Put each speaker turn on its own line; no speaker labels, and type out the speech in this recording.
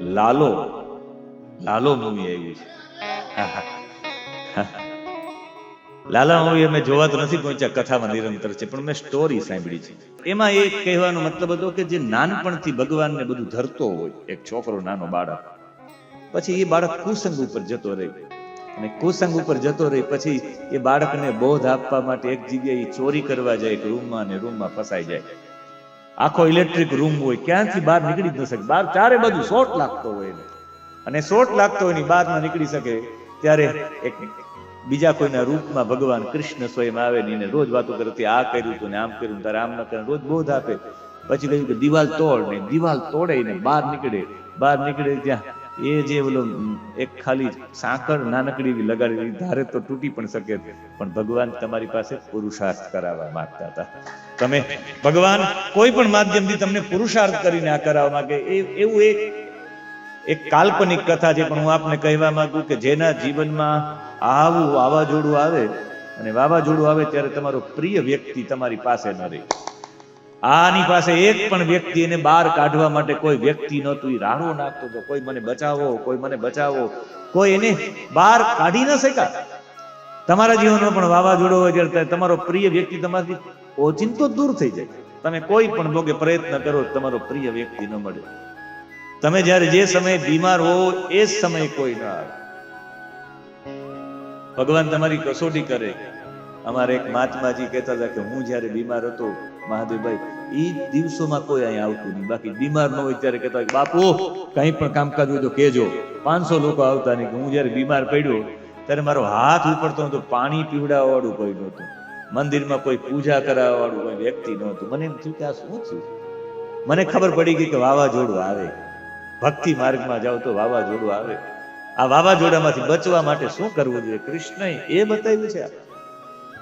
Lalo. Lalo movie આવ્યું છે. લાલા movie અમે જોવા તો નથી પહોંચ્યા, કથામાં નિરંતર છે, પણ મેં સ્ટોરી સાંભળી છે. એમાં એ કહેવાનો મતલબ હતો કે જે નાનપણથી ભગવાનને બધું ધરતો હોય, એક છોકરો, નાનો બાળક, પછી એ બાળક કુસંગ ઉપર જતો રહે. અને કુસંગ ઉપર જતો રહે, પછી એ બાળકને બોધ આપવા માટે એક જગ્યાએ ચોરી કરવા જાય રૂમમાં ને રૂમમાં ફસાઈ જાય. આખો ઇલેક્ટ્રિક રૂમ હોય, ક્યાંથી બહાર નીકળી જ ન શકે. બહાર ચારે બાજુ શોર્ટ લાગતો હોય એને. અને શોર્ટ લાગતો હોય બહાર ના નીકળી શકે ત્યારે એક બીજા કોઈના રૂપમાં ભગવાન કૃષ્ણ સ્વયં આવે ને એને રોજ વાતો કરતી આ કર્યું તું ને આમ કર્યું તારે આમ ન કરે રોજ બોધ આપે. પછી કહ્યું કે દિવાલ તોડ ને, દિવાલ તોડે ને બહાર નીકળે. બહાર નીકળે ત્યાં એ જે ઓલો એક ખાલી સાંકળ નાનકડી એવી લગાડેલી, ધારે તો તૂટી પણ શકે પણ ભગવાન તમારી પાસે પુરુષાર્થ કરાવવા માંગતા હતા. તમે ભગવાન કોઈ પણ માધ્યમથી તમને પુરુષાર્થ કરીને આ કરાવવા માંગે એવું એક એક કાલ્પનિક કથા છે, પણ હું આપને કહેવા માંગુ કે જેના જીવનમાં આવું વાવાઝોડું આવે, અને વાવાઝોડું આવે ત્યારે તમારો પ્રિય વ્યક્તિ તમારી પાસે ન રહે. આની પાસે એક પણ વ્યક્તિ એને બહાર કાઢવા માટે કોઈ વ્યક્તિ નહોતું. એ રાડો નાખતો હતો. કોઈ મને બચાવો, કોઈ મને બચાવો. કોઈ એને બહાર કાઢી ન શક્યા. તમારા જીવનમાં પણ વાવાઝોડું હોય ત્યારે તમારો પ્રિય વ્યક્તિ તમારાથી ઓચિંતો દૂર થઈ જાય. તમે કોઈ પણ ભોગે પ્રયત્ન કરો તમારો પ્રિય વ્યક્તિ ન મળે. તમે જ્યારે જે સમયે બીમાર હો, એ જ સમયે કોઈ ના આવે. ભગવાન તમારી કસોટી કરે. અમારે એક મહાત્માજી કહેતા હતા કે હું જ્યારે બીમાર હતો મહાદેવભાઈ એ દિવસોમાં કોઈ અહીંયા આવતું નહીં. બાકી બીમાર ન હોય ત્યારે કહેતા બાપુ, કંઈ પણ કામકાજ હોય તો કહેજો. પાંચસો લોકો આવતા નહીં. હું જ્યારે બીમાર પડ્યો, ત્યારે મારો હાથ ઉપડતો હતો પાણી પીવડાવવાળું કોઈ નહોતું. મંદિરમાં કોઈ પૂજા કરાવવાળું કોઈ વ્યક્તિ નહોતું. મને એમ થયું કે આ શું થયું? મને ખબર પડી ગઈ કે વાવાઝોડું આવે. ભક્તિ માર્ગમાં જાવ તો વાવાઝોડું આવે. આ વાવાઝોડામાંથી બચવા માટે શું કરવું જોઈએ? કૃષ્ણએ એ બતાવ્યું છે.